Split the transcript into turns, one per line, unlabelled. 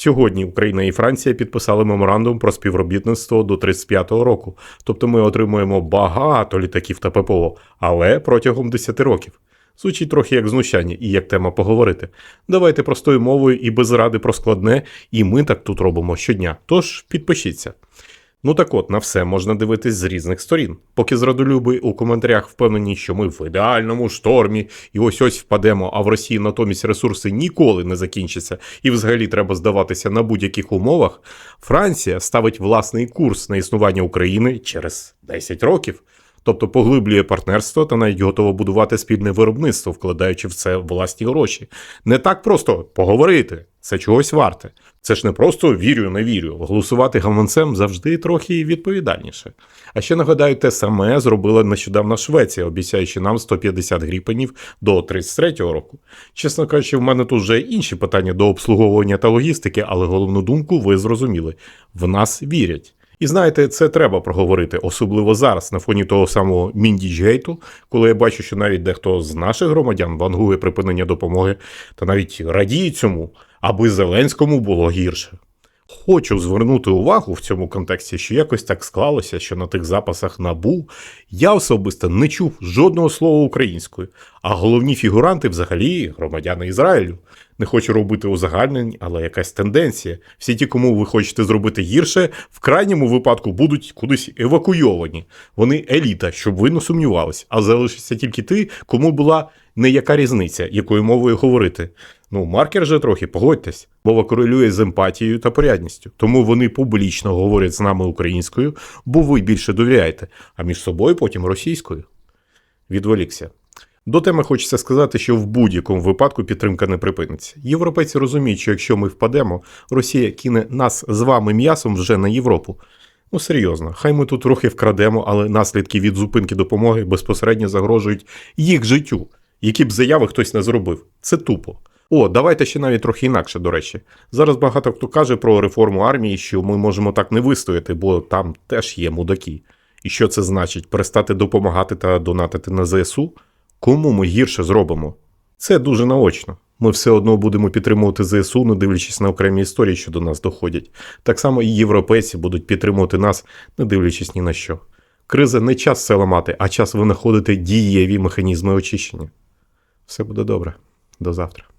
Сьогодні Україна і Франція підписали меморандум про співробітництво до 35-го року. Тобто ми отримуємо багато літаків та ППО, але протягом 10 років. Звучить трохи як знущання і як тема поговорити. Давайте простою мовою і без ради про складне, і ми так тут робимо щодня. Тож підпишіться. Ну так от, на все можна дивитись з різних сторін. Поки зрадолюби у коментарях впевнені, що ми в ідеальному штормі і ось ось впадемо, а в Росії натомість ресурси ніколи не закінчаться, і взагалі треба здаватися на будь-яких умовах. Франція ставить власний курс на існування України через 10 років. Тобто поглиблює партнерство та навіть готова будувати спільне виробництво, вкладаючи в це власні гроші. Не так просто поговорити, це чогось варте. Це ж не просто вірю, не вірю. Голосувати гаманцем завжди трохи відповідальніше. А ще нагадаю, те саме зробила нещодавно Швеція, обіцяючи нам 150 гріпенів до 33-го року. Чесно кажучи, в мене тут вже інші питання до обслуговування та логістики, але головну думку ви зрозуміли: в нас вірять. І знаєте, це треба проговорити, особливо зараз, на фоні того самого Міндіджгейту, коли я бачу, що навіть дехто з наших громадян вангує припинення допомоги та навіть радіє цьому, аби Зеленському було гірше. Хочу звернути увагу в цьому контексті, що якось так склалося, що на тих запасах набу я особисто не чув жодного слова українською, а головні фігуранти взагалі громадяни Ізраїлю. Не хочу робити узагальнень, але якась тенденція. Всі ті, кому ви хочете зробити гірше, в крайньому випадку будуть кудись евакуйовані. Вони еліта, щоб ви не сумнівались, а залишиться тільки ти, кому була не яка різниця, якою мовою говорити. Ну, маркер же трохи, погодьтесь. Мова корелює з емпатією та порядністю. Тому вони публічно говорять з нами українською, бо ви більше довіряєте, а між собою потім російською. Відволікся. До теми хочеться сказати, що в будь-якому випадку підтримка не припиниться. Європейці розуміють, що якщо ми впадемо, Росія кине нас з вами м'ясом вже на Європу. Ну серйозно, хай ми тут трохи вкрадемо, але наслідки від зупинки допомоги безпосередньо загрожують їх життю, які б заяви хтось не зробив. Це тупо. О, давайте ще навіть трохи інакше, до речі. Зараз багато хто каже про реформу армії, що ми можемо так не вистояти, бо там теж є мудаки. І що це значить? Перестати допомагати та донатити на ЗСУ? Кому ми гірше зробимо? Це дуже наочно. Ми все одно будемо підтримувати ЗСУ, не дивлячись на окремі історії, що до нас доходять. Так само і європейці будуть підтримувати нас, не дивлячись ні на що. Криза не час все ламати, а час винаходити дієві механізми очищення. Все буде добре. До завтра.